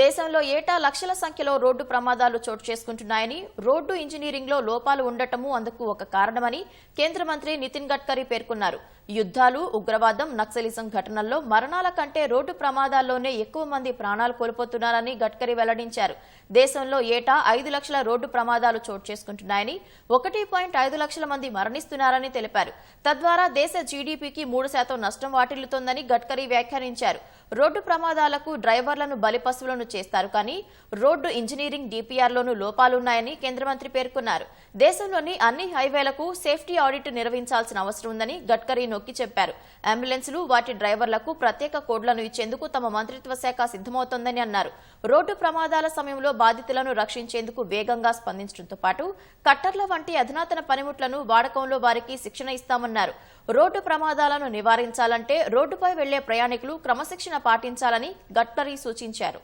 దేశంలో ఏటా లక్షల సంఖ్యలో రోడ్డు ప్రమాదాలు చోటు చేసుకుంటున్నాయని రోడ్డు ఇంజనీరింగ్లో లోపాలు ఉండటము అందుకు ఒక కారణమని కేంద్ర మంత్రి నితిన్ గడ్కరీ పేర్కొన్నారు. యుద్ధాలు ఉగ్రవాదం నక్సలిజం ఘటనల్లో మరణాల కంటే రోడ్డు ప్రమాదాల్లోనే ఎక్కువ మంది ప్రాణాలు కోల్పోతున్నారని గడ్కరీ వెల్లడించారు. దేశంలో ఏటా ఐదు లక్షల రోడ్డు ప్రమాదాలు చోటు చేసుకుంటున్నాయని ఒకటి పాయింట్ ఐదు లక్షల మంది మరణిస్తున్నారని తెలిపారు. తద్వారా దేశ జీడీపీకి మూడు శాతం నష్టం వాటిల్లుతోందని గడ్కరీ వ్యాఖ్యానించారు. రోడ్డు ప్రమాదాలకు డ్రైవర్లను బలిపశువులను చేస్తారు కానీ రోడ్డు ఇంజనీరింగ్ డీపీఆర్లోనూ లోపాలున్నాయని కేంద్ర మంత్రి పేర్కొన్నారు. దేశంలోని అన్ని హైవేలకు సేఫ్టీ ఆడిట్ నిర్వహించాల్సిన అవసరం ఉందని గడ్కరీ నొక్కి చెప్పారు. అంబులెన్సులు వాటి డ్రైవర్లకు ప్రత్యేక కోడ్లను ఇచ్చేందుకు తమ మంత్రిత్వ శాఖ సిద్దమవుతోందని అన్నారు. రోడ్డు ప్రమాదాల సమయంలో బాధితులను రక్షించేందుకు వేగంగా స్పందించడంతో పాటు కట్టర్ల వంటి అధునాతన పనిముట్లను వాడకంలో వారికి శిక్షణ ఇస్తామన్నారు. రోడ్డు ప్రమాదాలను నివారించాలంటే రోడ్డుపై వెళ్ళే ప్రయాణికులు క్రమశిక్షణ పాటించాలని గడ్కరీ సూచించారు.